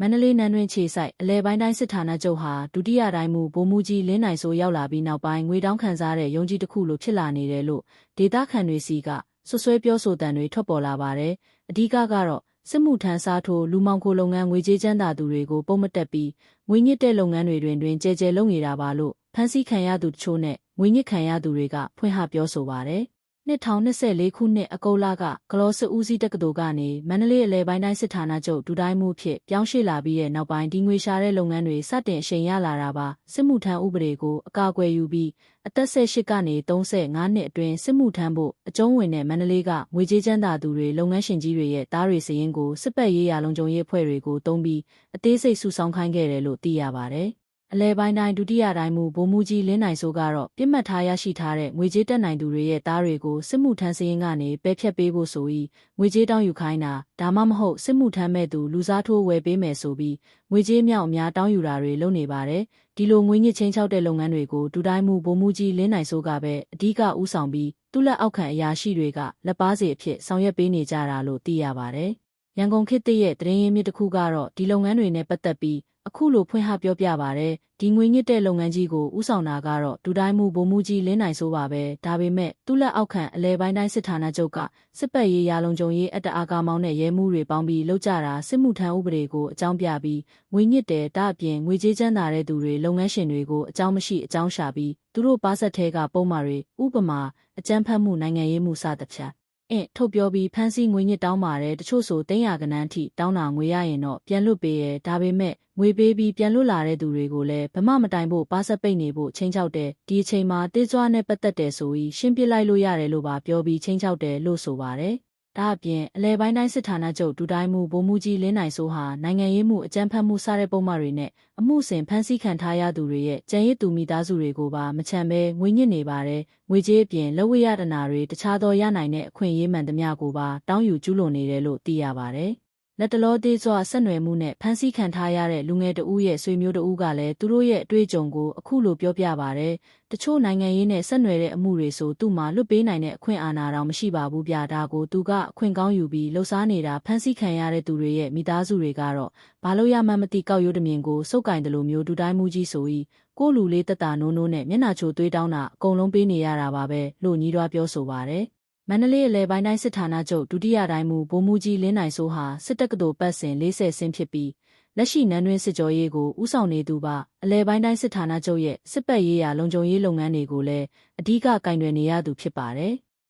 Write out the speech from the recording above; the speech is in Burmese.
မန္တလေးနန်းတွင်ခြေဆိုင်အလဲပိုင်းတိုင်းစစ်ဌာနချုပ်ဟာဒုတိယတိုင်းမူဗိုလ်မှူးကြီးလင်းနိုင်စိုးရောက်လာပြီးနောက်ပိုင်းငွေတောင်းခံစားတဲ့ရုံးကြီးတစ်ခုလိုဖြစ်လာနေတယ်လို့ဒေတာခန်တွေစီကဆွဆွဲပြောဆိုတံတွေထွက်ပေါ်လာပါတယ်။အဓိကကတော့စစ်မှုထမ်းစားထိုးလူမောင်ခိုလုပ်ငန်းငွေကြေးချမ်းသာသူတွေကိုပုံမတက်ပြီးငွေညစ်တဲ့လုပ်ငန်းတွေတွင်တွင်ကြဲကြဲလုပ်နေတာပါလို့ဖမ်းဆီးခံရသူတချို့နဲ့ငွေညစ်ခံရသူတွေကဖွင့်ဟပြောဆိုပါတယ်။ 2024ခုနှစ်အကုလကဂလော့စဦးစီးတက္ကသိုလ်ကနေမန္တလေးအလဲပိုင်းတိုင်းစစ်ဌာနချုပ်ဒူတိုင်းမှုဖြစ်ပြောင်းရွှေ့လာပြီးတဲ့နောက်ပိုင်းဒီငွေရှာတဲ့လုပ်ငန်းတွေစတင်အရှိန်ရလာတာပါစစ်မှုထမ်းဥပဒေကိုအကာအကွယ်ယူပြီးအသက်18ကနေ35နှစ်အတွင်းစစ်မှုထမ်းဖို့အကျုံးဝင်တဲ့မန္တလေးကငွေကြေးချမ်းသာသူတွေလုပ်ငန်းရှင်ကြီးတွေရဲ့သားတွေစရင်ကိုစစ်ပတ်ရေးရာလုံခြုံရေးအဖွဲ့တွေကိုတုံးပြီးအသေးစိတ်စုဆောင်းခိုင်းခဲ့တယ်လို့သိရပါတယ် အလဲပိုင်းတိုင်းဒုတိယတိုင်းမူဗိုလ်မှူးကြီးလင်းနိုင်စိုးကတော့ပြစ်မှတ်ထားရရှိထားတဲ့ငွေကြေးတက်နိုင်သူတွေရဲ့သားတွေကိုစစ်မှုထမ်းစည်းရင်းကနေပယ်ဖြတ်ပေးဖို့ဆိုပြီးငွေကြေးတောင်းယူခိုင်းတာဒါမှမဟုတ်စစ်မှုထမ်းမဲ့သူလူစားထိုးဝယ်ပေးမယ်ဆိုပြီးငွေကြေးမြောက်အများတောင်းယူတာတွေလုပ်နေပါတယ်ဒီလိုငွေညစ်ချင်းချောက်တဲ့လုပ်ငန်းတွေကိုဒုတိုင်းမူဗိုလ်မှူးကြီးလင်းနိုင်စိုးကပဲအဓိကဦးဆောင်ပြီးသူ့လက်အောက်ခံအရာရှိတွေကလက်ပါစီအဖြစ်ဆောင်ရွက်ပေးနေကြတာလို့သိရပါတယ်ရန်ကုန်ခေတ်သစ်ရဲ့တရင်ရင်းမြစ်တစ်ခုကတော့ဒီလုပ်ငန်းတွေနဲ့ပတ်သက်ပြီး အခုလိုဖွင့်ဟပြောပြပါရယ်ဒီငွေညစ်တဲ့လုပ်ငန်းကြီးကိုဥဆောင်တာကတော့ဒူတိုင်းမှုဗိုလ်မှူးကြီးလင်းနိုင်ဆိုပါပဲဒါပေမဲ့သူ့လက်အောက်ခံအလဲပိုင်းတိုင်းစစ်ဌာနချုပ်ကစစ်ပတ်ရေးရာလုံခြုံရေးအတအားကားမောင်းတဲ့ရဲမှုတွေပေါင်းပြီးလှုပ်ကြတာစစ်မှုထမ်းဥပဒေကိုအကြောင်းပြပြီးငွေညစ်တဲ့ဒါအပြင်ငွေကြေးချမ်းသာတဲ့သူတွေလုပ်ငန်းရှင်တွေကိုအကြောင်းမရှိအကြောင်းရှာပြီးသူတို့ပါဆက်ထဲကပုံမှားတွေဥပမာအကြမ်းဖက်မှုနိုင်ငံရေးမှုစသဖြင့် အင်းထုတ်ပြောပြီးဖမ်းဆီးငွေညစ်တောင်းပါတယ်တချို့ဆိုသိန်းရာကနန်းထိတောင်းတာငွေရရင်တော့ပြန်လွတ်ပေးရဲဒါပေမဲ့ငွေပေးပြီးပြန်လွတ်လာတဲ့သူတွေကိုလည်းဗမမတိုင်ဖို့ပါဆက်ပိတ်နေဖို့ချင်းချောက်တယ်ဒီအချိန်မှာတေးကြွားနဲ့ပတ်သက်တယ်ဆိုပြီးရှင်းပြလိုက်လို့ရတယ်လို့ပါပြောပြီးချင်းချောက်တယ်လို့ဆိုပါတယ် ဒါအပြင်အလဲပိုင်းတိုင်းစစ်ဌာနချုပ်ဒူတိုင်းမှုဗိုလ်မှူးကြီးလင်းနိုင်စိုးဟာနိုင်ငံရေးမှုအကြမ်းဖက်မှုစတဲ့ပုံမှန်တွေနဲ့အမှုစဉ်ဖမ်းဆီးခံထားရသူတွေရဲ့ကြံရစ်သူမိသားစုတွေကိုပါမချမ်းပဲငွေညစ်နေပါတယ်ငွေကြေးအပြင်လက်ဝိရတနာတွေတခြားသောရနိုင်တဲ့အခွင့်အရေးမှန်သမျှကိုပါတောင်းယူကျူးလွန်နေတယ်လို့သိရပါတယ် လက်တလောသေးစွာဆက်နွယ်မှုနဲ့ဖမ်းဆီးခံထားရတဲ့လူငယ်တဦးရဲ့ဆွေမျိုးတဦးကလည်းသူတို့ရဲ့အတွေ့အကြုံကိုအခုလိုပြောပြပါဗျ။တချို့နိုင်ငံရေးနဲ့ဆက်နွယ်တဲ့အမှုတွေဆိုသူ့မှာလွတ်ပေးနိုင်တဲ့အခွင့်အာဏာတောင်မရှိပါဘူးဗျာဒါကိုသူကအခွင့်ကောင်းယူပြီးလှုပ်ရှားနေတာဖမ်းဆီးခံရတဲ့သူတွေရဲ့မိသားစုတွေကတော့ဘာလို့ရမှန်းမသိကောက်ရိုးတမြင်ကိုစုပ်ကင်တယ်လို့မျိုးဒူတိုင်းမှုကြီးဆိုပြီးကိုလူလေးတက်တာနိုးနိုးနဲ့မျက်နှာချိုသွေးတောင်းတာအကုန်လုံးပေးနေရတာပါပဲလို့ညီးတွားပြောဆိုပါတယ် မန္တလေးအလဲပိုင်းတိုင်းစစ်ဌာနချုပ်ဒုတိယတိုင်းမူဗိုလ်မှူးကြီးလင်းနိုင်စိုးဟာစစ်တပ်ကတော်ပတ်စဉ်40ဆင်းဖြစ်ပြီးလက်ရှိနန်းတွင်းစစ်ကြောရေးကိုဥဆောင်နေသူပါအလဲပိုင်းတိုင်းစစ်ဌာနချုပ်ရဲ့စစ်ပတ်ရေးရာလုံခြုံရေးလုပ်ငန်းတွေကိုလည်းအဓိကကင်တွယ်နေရသူဖြစ်ပါတယ်